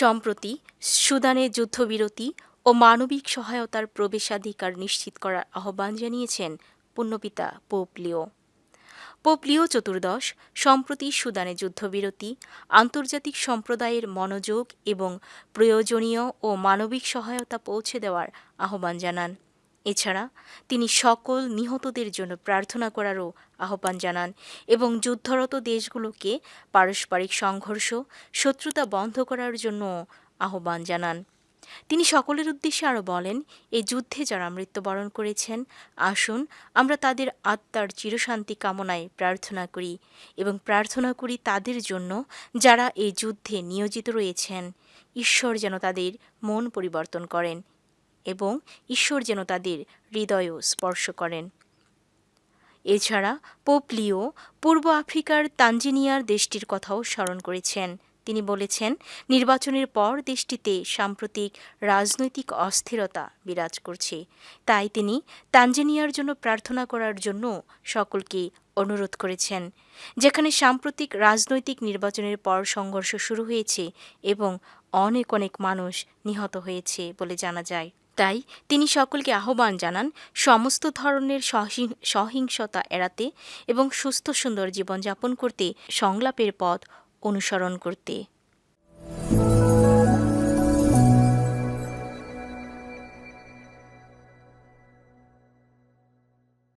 সম্প্রতি সুদানে যুদ্ধবিরতি ও মানবিক সহায়তার প্রবেশাধিকার নিশ্চিত করার আহ্বান জানিয়েছেন পুণ্যপিতা পোপ লিও। পোপ লিও চতুর্দশ, সম্প্রতি সুদানে যুদ্ধবিরতি, আন্তর্জাতিক সম্প্রদায়ের মনোযোগ এবং প্রয়োজনীয় ও মানবিক সহায়তা পৌঁছে দেওয়ার আহ্বান জানান। এছাড়া তিনি সকল নিহতদের জন্য প্রার্থনা করারও আহ্বান জানান এবং যুদ্ধরত দেশগুলোকে পারস্পরিক সংঘর্ষ, শত্রুতা বন্ধ করার জন্য আহ্বান জানান। তিনি সকলের উদ্দেশ্যে আরও বলেন এই যুদ্ধে যারা মৃত্যুবরণ করেছেন, আসুন আমরা তাদের আত্মার চিরশান্তি কামনায় প্রার্থনা করি এবং প্রার্থনা করি তাদের জন্য যারা এই যুদ্ধে নিয়োজিত রয়েছেন। ঈশ্বর যেন তাদের মন পরিবর্তন করেন। এবং ঈশ্বর যেন তাদের হৃদয়ও স্পর্শ করেন। এছাড়া পোপ লিও পূর্ব আফ্রিকার তানজিনিয়ার দেশটির কথাও স্মরণ করেছেন। তিনি বলেছেন, নির্বাচনের পর দেশটিতে সাম্প্রতিক রাজনৈতিক অস্থিরতা বিরাজ করছে। তাই তিনি তানজেনিয়ার জন্য প্রার্থনা করার জন্য সকলকে অনুরোধ করেছেন, যেখানে সাম্প্রতিক রাজনৈতিক নির্বাচনের পর সংঘর্ষ শুরু হয়েছে এবং অনেক অনেক মানুষ নিহত হয়েছে বলে জানা যায়। তাই তিনি সকলকে আহ্বান জানান সমস্ত ধরনের সহিং- সহিংসতা এড়াতে এবং সুস্থ সুন্দর জীবনযাপন করতে সংলাপের পথ অনুসরণ করতে।